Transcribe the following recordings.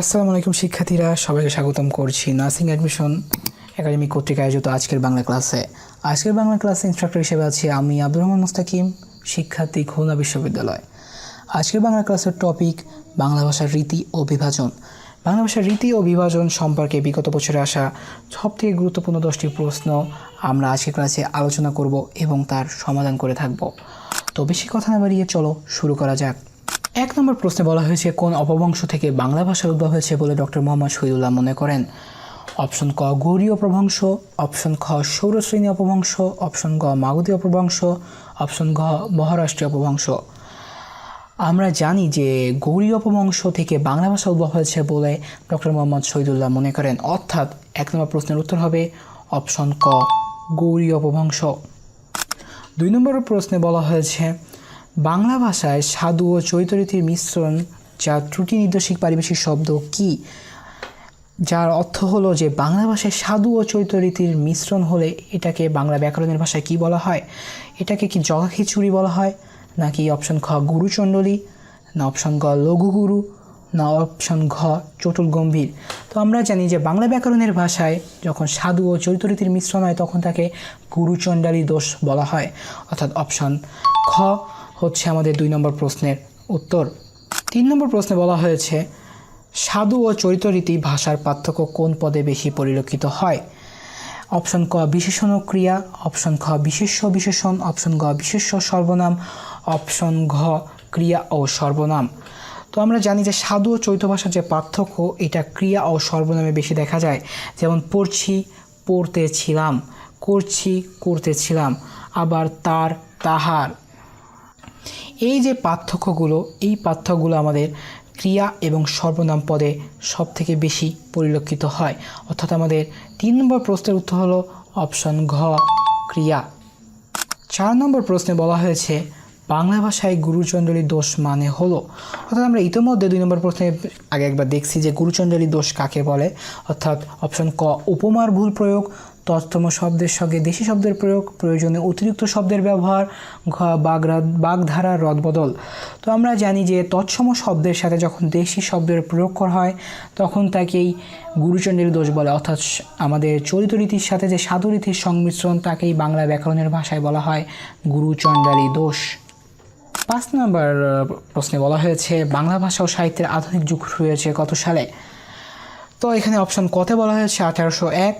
আসসালামু আলাইকুম, শিক্ষার্থীরা। সবাইকে স্বাগতম করছি নার্সিং অ্যাডমিশন একাডেমি কর্তৃক আয়োজিত আজকের বাংলা ক্লাসে। আজকের বাংলা ক্লাসে ইনস্ট্রাক্টর হিসেবে আছি আমি আব্দুর রহমান মুস্তাকিম, শিক্ষার্থী, খুলনা বিশ্ববিদ্যালয়। আজকের বাংলা ক্লাসের টপিক বাংলা ভাষার রীতি ও বিভাজন। বাংলা ভাষার রীতি ও বিভাজন সম্পর্কে বিগত বছরে আসা সবথেকে গুরুত্বপূর্ণ দশটি প্রশ্ন আমরা আজকের ক্লাসে আলোচনা করব এবং তার সমাধান করে থাকব। তো বেশি কথা না বাড়িয়ে চলো, শুরু করা যাক। এক নম্বর প্রশ্নে বলা হয়েছে, কোন অপবংশ থেকে বাংলা ভাষার উদ্ভব হয়েছে বলে ডক্টর মোহাম্মদ শহীদুল্লাহ মনে করেন? অপশন ক, গৌরী অপভ্রংশ, অপশন খ, সৌরশ্রেণী অপভ্রংশ, অপশন গ মাগধী অপভ্রংশ, অপশন ঘ মহারাষ্ট্রীয় অপভ্রংশ। আমরা জানি যে গৌরী অপবংশ থেকে বাংলা ভাষা উদ্ভব হয়েছে বলে ডক্টর মোহাম্মদ শহীদুল্লাহ মনে করেন। অর্থাৎ এক নম্বর প্রশ্নের উত্তর হবে অপশন ক, গৌরী অপভ্রংশ। দুই নম্বর প্রশ্নে বলা হয়েছে বাংলা ভাষায় সাধু ও চৈতরীতির মিশ্রণ যা ত্রুটি নির্দেশিক পারিবেশিক শব্দ কি? যার অর্থ হলো যে বাংলা ভাষায় সাধু ও চৈতরীতির মিশ্রণ হলে এটাকে বাংলা ব্যাকরণের ভাষায় কি বলা হয়? এটাকে কি জগা খিচুড়ি বলা হয়? নাকি অপশন খ গুরুচণ্ডলী, না অপশন গ লঘুগুরু, না অপশন ঘ চটুল গম্ভীর? তো আমরা জানি যে বাংলা ব্যাকরণের ভাষায় যখন সাধু ও চৈতরীতির মিশ্রণ হয়, তখন তাকে গুরুচণ্ডালী দোষ বলা হয়। অর্থাৎ অপশন খ হচ্ছে আমাদের দুই নম্বর প্রশ্নের উত্তর। তিন নম্বর প্রশ্নে বলা হয়েছে, সাধু ও চরিতরীতি ভাষার পার্থক্য কোন পদে বেশি পরিলক্ষিত হয়? অপশন ক, বিশেষণ ক্রিয়া। অপশন খ, বিশেষ্য বিশেষণ। অপশন গ, বিশেষ্য সর্বনাম। অপশন ঘ, ক্রিয়া ও সর্বনাম। তো আমরা জানি যে সাধু ও চৈত ভাষার যে পার্থক্য, এটা ক্রিয়া ও সর্বনামে বেশি দেখা যায়। যেমন, পড়ছি, পড়তেছিলাম। করছি, করতেছিলাম। আবার তার, তাহার। এই যে পার্থক্যগুলো, এই পার্থক্যগুলো আমাদের ক্রিয়া এবং সর্বনাম পদে সব থেকে বেশি পরিলক্ষিত হয়। অর্থাৎ আমাদের তিন নম্বর প্রশ্নের উত্তর হলো অপশন ঘ, ক্রিয়া। চার নম্বর প্রশ্নে বলা হয়েছে, বাংলা ভাষায় গুরুচণ্ডলী দোষ মানে হলো। অর্থাৎ আমরা ইতিমধ্যে দুই নম্বর প্রশ্নে আগে একবার দেখছি যে গুরুচণ্ডলী দোষ কাকে বলে। অর্থাৎ অপশন ক, উপমার ভুল প্রয়োগ। তৎসম শব্দের সঙ্গে দেশি শব্দের প্রয়োগ প্রয়োজনে অতিরিক্ত শব্দের ব্যবহার বাগরা বাগধারার রদবদল। তো আমরা জানি যে তৎসম শব্দের সাথে যখন দেশি শব্দের প্রয়োগ করা হয়, তখন তাকেই গুরুচণ্ডীর দোষ বলে। অর্থাৎ আমাদের চরিত রীতির সাথে যে সাধু রীতির সংমিশ্রণ, তাকেই বাংলা ব্যাকরণের ভাষায় বলা হয় গুরুচণ্ডালী দোষ। পাঁচ নম্বর প্রশ্নে বলা হয়েছে, বাংলা ভাষা ও সাহিত্যের আধুনিক যুগ শুরু হয়েছে কত সালে? তো এখানে অপশন কতে বলা হয়েছে, আঠারোশো এক।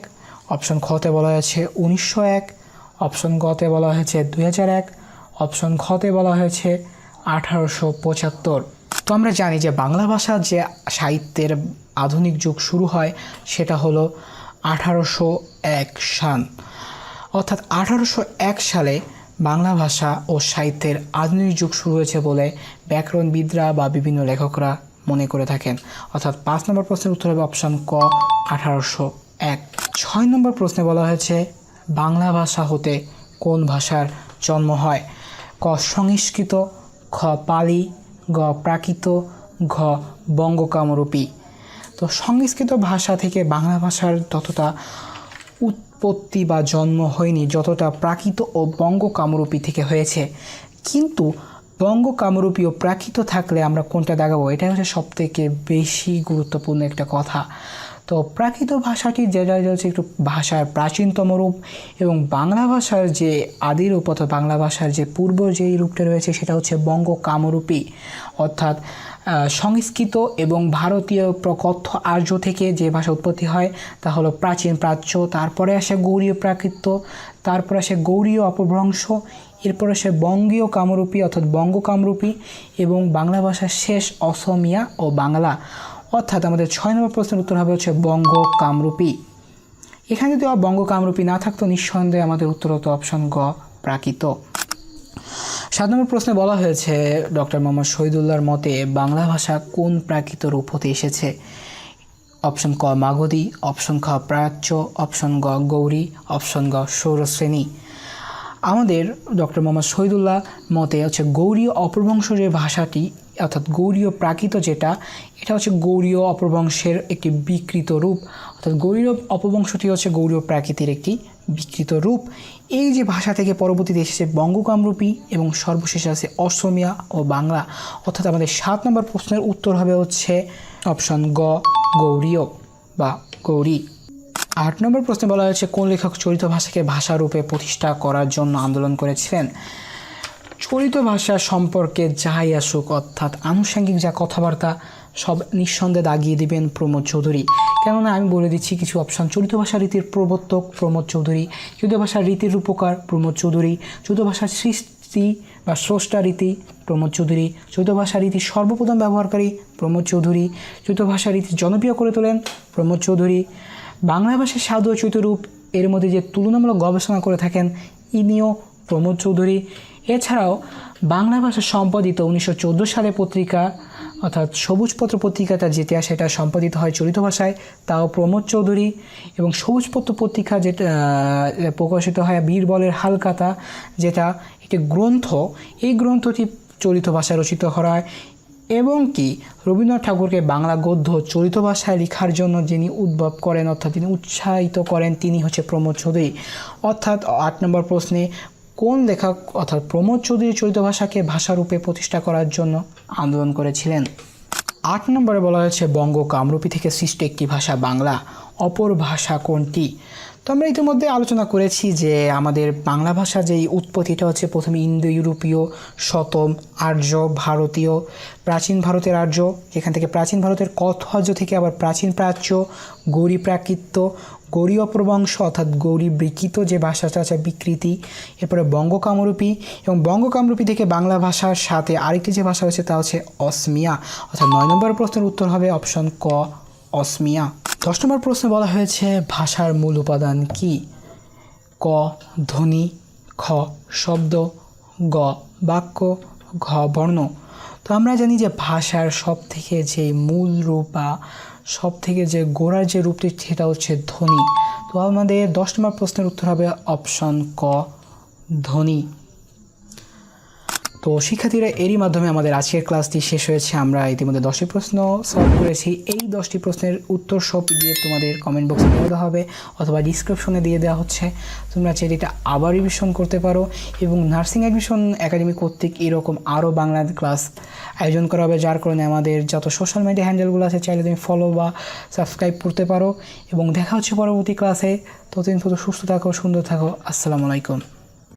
অপশন খতে বলা হয়েছে উনিশশো এক, অপশন গতে বলা হয়েছে দুই হাজার এক, অপশন খতে বলা হয়েছে আঠারোশো পঁচাত্তর। তো আমরা জানি যে বাংলা ভাষার যে সাহিত্যের আধুনিক যুগ শুরু হয়, সেটা হলো আঠারোশো এক সাল। অর্থাৎ আঠারোশো এক সালে বাংলা ভাষা ও সাহিত্যের আধুনিক যুগ শুরু হয়েছে বলে ব্যাকরণবিদরা বা বিভিন্ন লেখকরা মনে করে থাকেন। অর্থাৎ পাঁচ নম্বর প্রশ্নের উত্তর হবে অপশন ক, আঠারোশো এক ছয় নম্বর প্রশ্নে বলা হয়েছে, বাংলা ভাষা হতে কোন ভাষার জন্ম হয়? ক, সংস্কৃত, খ, পালি, গ, প্রাকৃত, ঘ, বঙ্গকামরূপী। তো সংস্কৃত ভাষা থেকে বাংলা ভাষার ততটা উৎপত্তি বা জন্ম হয়নি যতটা প্রাকৃত ও বঙ্গকামরূপী থেকে হয়েছে। কিন্তু বঙ্গ ও প্রাকৃত থাকলে আমরা কোনটা দেখাবো? এটা হচ্ছে সবথেকে বেশি গুরুত্বপূর্ণ একটা কথা। তো প্রাকৃত ভাষাটি যেটা হচ্ছে একটু ভাষার প্রাচীনতম রূপ এবং বাংলা ভাষার যে আদি রূপ অর্থাৎ বাংলা ভাষার যে পূর্ব যেই রূপটা রয়েছে সেটা হচ্ছে বঙ্গ কামরূপী। অর্থাৎ সংস্কৃত এবং ভারতীয় প্রকথ্য আর্য থেকে যে ভাষা উৎপত্তি হয় তা হলো প্রাচীন প্রাচ্য, তারপরে আসে গৌরীয় প্রাকৃত তারপরে আসে গৌরীয় অপভ্রংশ, এরপর আসে বঙ্গীয় কামরূপী অর্থাৎ বঙ্গ কামরূপী এবং বাংলা ভাষার শেষ অসমিয়া ও বাংলা। অর্থাৎ আমাদের ছয় নম্বর প্রশ্নের উত্তর হবে হচ্ছে বঙ্গ কামরূপী এখানে যদি বঙ্গ কামরূপী না থাকতো, নিঃসন্দেহে আমাদের উত্তর হতো অপশন গ, প্রাকৃত। সাত নম্বর প্রশ্নে বলা হয়েছে, ডক্টর মোহাম্মদ শহীদুল্লাহর মতে বাংলা ভাষা কোন প্রাকৃত রূপ হতে এসেছে? অপশন ক, মাগধী, অপশন খ, প্রাচ্য, অপশন গ, গৌরী, অপশন গ, সৌরশ্রেণী। আমাদের ডক্টর মোহাম্মদ শহীদুল্লাহ মতে হচ্ছে গৌরীয় অপভ্রংশ যে ভাষাটি অর্থাৎ গৌরীয় প্রাকৃত যেটা, এটা হচ্ছে গৌরীয় অপভ্রংশের একটি বিকৃত রূপ। অর্থাৎ গৌরীয় অপভ্রংশটি হচ্ছে গৌরীয় প্রাকৃতির একটি বিকৃত রূপ। এই যে ভাষা থেকে পরবর্তীতে এসেছে বঙ্গকামরূপী এবং সর্বশেষে আছে অসমিয়া ও বাংলা। অর্থাৎ আমাদের সাত নম্বর প্রশ্নের উত্তর হবে হচ্ছে অপশন গ, গৌরীয় বা গৌরী। আট নম্বর প্রশ্নে বলা হয়েছে কোন লেখক চরিত ভাষাকে ভাষারূপে প্রতিষ্ঠা করার জন্য আন্দোলন করেছিলেন? চলিত ভাষা সম্পর্কে যাই আসুক, অর্থাৎ আনুষঙ্গিক যা কথাবার্তা, সব নিঃসন্দেহে দাগিয়ে দিবেন প্রমোদ চৌধুরী। কেননা আমি বলে দিচ্ছি, কিছু অপশান চলিত ভাষা রীতির প্রবর্তক প্রমোদ চৌধুরী, চলিত ভাষার রীতির রূপকার প্রমোদ চৌধুরী, চলিত ভাষার সৃষ্টি বা স্রষ্টা রীতি প্রমোদ চৌধুরী, চলিত ভাষা রীতি সর্বপ্রথম ব্যবহারকারী প্রমোদ চৌধুরী, চলিত ভাষা রীতি জনপ্রিয় করে তোলেন প্রমোদ চৌধুরী। বাংলা ভাষার সাধু চৈতরূপ এর মধ্যে যে তুলনামূলক গবেষণা করে থাকেন, ইনিও প্রমোদ চৌধুরী। এছাড়াও বাংলা ভাষা সম্পাদিত উনিশশো চোদ্দ সালে পত্রিকা, অর্থাৎ সবুজপত্র পত্রিকাটা যেটা সেটা সম্পাদিত হয় চলিত ভাষায়, তাও প্রমোদ চৌধুরী এবং সবুজপত্র পত্রিকা যেটা প্রকাশিত হয় বীরবলের হালকাতা, যেটা একটি গ্রন্থ। এই গ্রন্থটি চলিত ভাষায় রচিত হয় এবং কি রবীন্দ্রনাথ ঠাকুরকে বাংলা গদ্য চলিত ভাষায় লেখার জন্য যিনি উদ্ভব করেন, অর্থাৎ তিনি উৎসাহিত করেন, তিনি হচ্ছে প্রমোদ চৌধুরী। অর্থাৎ আট নম্বর প্রশ্নে কোন লেখক অর্থাৎ প্রমোদ চৌধুরী চলিত ভাষাকে ভাষারূপে প্রতিষ্ঠা করার জন্য আন্দোলন করেছিলেন? আট নম্বরে বলা হয়েছে, বঙ্গ কামরূপী থেকে সৃষ্ট একটি ভাষা বাংলা, অপর ভাষা কোনটি? তো আমরা ইতিমধ্যে আলোচনা করেছি যে আমাদের বাংলা ভাষা যেই উৎপত্তিটা হচ্ছে, প্রথমে ইন্দো ইউরোপীয় শতম আর্য ভারতীয়, প্রাচীন ভারতের আর্য এখান থেকে প্রাচীন ভারতের কথ্য থেকে আবার প্রাচীন প্রাচ্য, গৌরী প্রাকৃত্য গৌরী অপরবংশ অর্থাৎ গৌরী বিকৃত যে ভাষাটা আছে বিকৃতি, এরপরে বঙ্গকামরূপী এবং বঙ্গকামরূপী থেকে বাংলা ভাষার সাথে আরেকটি যে ভাষা হচ্ছে তা হচ্ছে অসমিয়া। অর্থাৎ নয় নম্বর প্রশ্নের উত্তর হবে অপশন ক, অসমিয়া। দশ নম্বর প্রশ্নে বলা হয়েছে, ভাষার মূল উপাদান কি? ক, ধ্বনি, খ, শব্দ, গ, বাক্য, ঘ, বর্ণ। তো আমরা জানি যে ভাষার সব থেকে যে মূল রূপ বা সব থেকে যে গোড়ার যে রূপটি, সেটা হচ্ছে ধ্বনি। তো আমাদের দশ নম্বর প্রশ্নের উত্তর হবে অপশন ক, ধ্বনি। তো শিক্ষার্থীরা এরই মাধ্যমে আমাদের আজকের ক্লাসটি শেষ হয়েছে। আমরা ইতিমধ্যে দশটি প্রশ্ন সলভ করেছি। এই দশটি প্রশ্নের উত্তর সব দিয়ে তোমাদের কমেন্ট বক্সে দিয়ে দেওয়া হবে অথবা ডিসক্রিপশনে দিয়ে দেওয়া হচ্ছে। তোমরা চাইলে এটা আবার রিভিশন করতে পারো এবং নার্সিং অ্যাডমিশন একাডেমি কর্তৃক এরকম আরও বাংলা ক্লাস আয়োজন করা হবে। যার কারণে আমাদের যত সোশ্যাল মিডিয়া হ্যান্ডেলগুলো আছে, চাইলে তুমি ফলো বা সাবস্ক্রাইব করতে পারো। এবং দেখা হচ্ছে পরবর্তী ক্লাসে ততদিন পর্যন্ত সুস্থ থাকো, সুন্দর থাকো। আসসালামু আলাইকুম।